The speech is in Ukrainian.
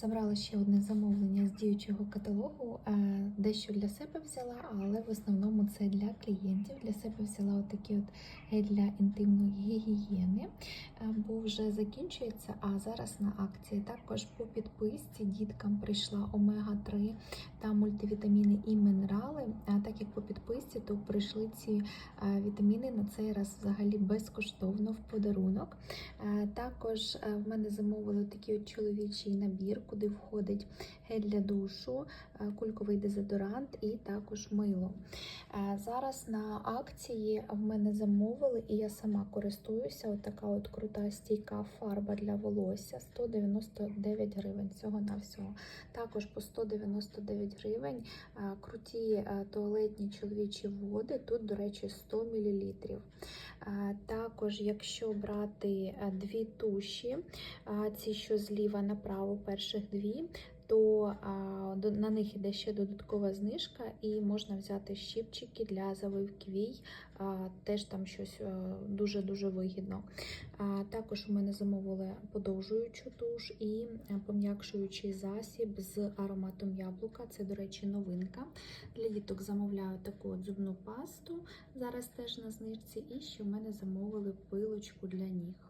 Забрала ще одне замовлення з діючого каталогу. Е, Дещо для себе взяла, але в основному це для клієнтів. Для себе взяла отакі от гель для інтимної гігієни, е, бо вже закінчується, а зараз на акції. Також по підписці діткам прийшла омега-3 та мультивітаміни і мінерали. А так як по підписці, то прийшли ці е, вітаміни на цей раз взагалі безкоштовно в подарунок. Е, Також е, в мене замовили такий от чоловічий набір, куди входить гель для душу, е, кульковий дезодорант і також мило. Е, Зараз на акції в мене замовили, і я сама користуюся. От така от крута стійка фарба для волосся 199 гривень всього на всього. Також по 199 гривень е, круті туалетні чоловічі води. Тут, до речі, 100 мл. Також, якщо брати дві туші, ці, що зліва направо, перших дві, то на них іде ще додаткова знижка, і можна взяти щіпчики для завивки вій, теж там щось е, дуже-дуже вигідно. Також у мене замовили подовжуючу туш і е, пом'якшуючий засіб з ароматом яблука. Це, до речі, новинка. Для діток замовляю таку зубну пасту, зараз теж на знижці, і ще в мене замовили пилочку для ніг.